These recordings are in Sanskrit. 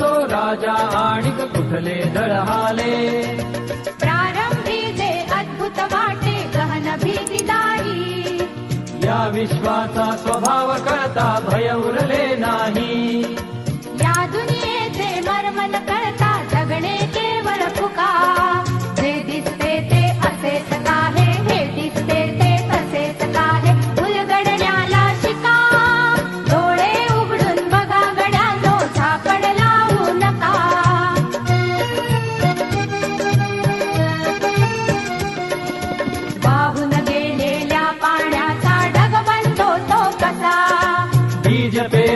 तो राजा आणिक कुठले दळहाले प्रारंभी जे अद्भुत वाटे गहन भीतीदारी या विश्वाचा स्वभाव कळता भय उरले नाही. या दुनियेचे मर्मन कळता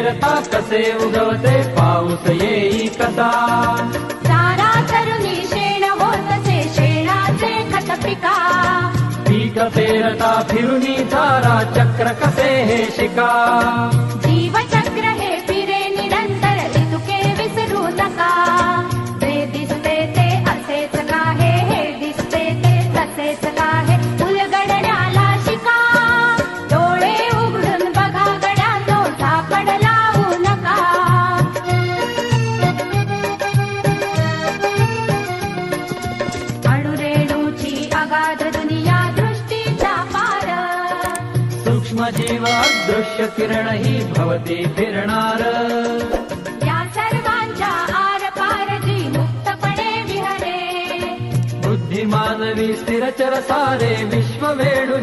कसे उगवते पाऊस येई कसा. सारा तरुणी शेण होतसे शेणाचे खत पिका पीक पेरता फिरुनी तारा चक्र कसे हे शिका. जीवचक्र अगाध दुनिया दृष्टीचा पार सूक्ष्म जीव अदृश्य किरण ही भवती फिरणार या सर्वांच्या आर पार जी मुक्तपणे विहरे बुद्धिमानवी स्थिरचर सारे विश्व वेळू